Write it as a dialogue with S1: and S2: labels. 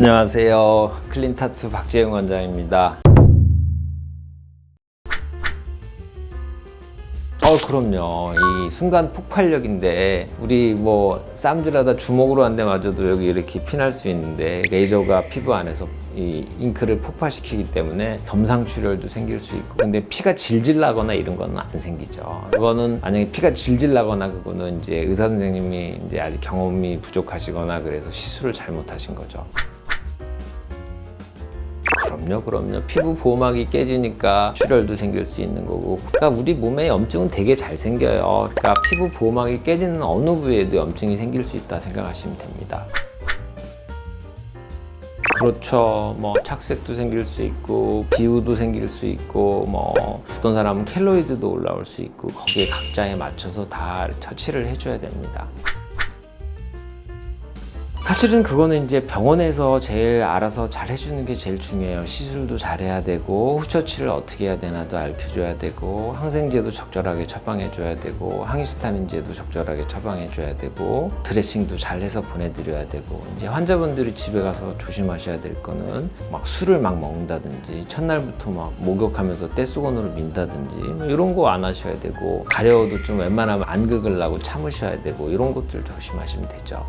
S1: 안녕하세요. 클린타투 박재영 원장입니다. 어, 그럼요. 이 순간 폭발력인데, 우리 뭐, 쌈질하다 주먹으로 한 대 맞아도 여기 이렇게 피날 수 있는데, 레이저가 피부 안에서 이 잉크를 폭파시키기 때문에 점상 출혈도 생길 수 있고, 근데 피가 질질 나거나 이런 거는 안 생기죠. 그거는 만약에 피가 질질 나거나 그거는 이제 의사 선생님이 이제 아직 경험이 부족하시거나 그래서 시술을 잘못하신 거죠. 그럼요, 그럼요. 피부 보호막이 깨지니까 출혈도 생길 수 있는 거고. 그러니까 우리 몸에 염증은 되게 잘 생겨요. 그러니까 피부 보호막이 깨지는 어느 부위에도 염증이 생길 수 있다 생각하시면 됩니다. 그렇죠. 뭐 착색도 생길 수 있고 비우도 생길 수 있고 뭐 어떤 사람은 켈로이드도 올라올 수 있고 거기에 각자에 맞춰서 다 처치를 해줘야 됩니다. 사실은 그거는 이제 병원에서 제일 알아서 잘 해주는 게 제일 중요해요. 시술도 잘 해야 되고, 후처치를 어떻게 해야 되나도 알려줘야 되고, 항생제도 적절하게 처방해줘야 되고, 항히스타민제도 적절하게 처방해줘야 되고, 드레싱도 잘 해서 보내드려야 되고, 이제 환자분들이 집에 가서 조심하셔야 될 거는 막 술을 막 먹는다든지, 첫날부터 막 목욕하면서 떼수건으로 민다든지, 뭐 이런 거 안 하셔야 되고, 가려워도 좀 웬만하면 안 긁으려고 참으셔야 되고, 이런 것들 조심하시면 되죠.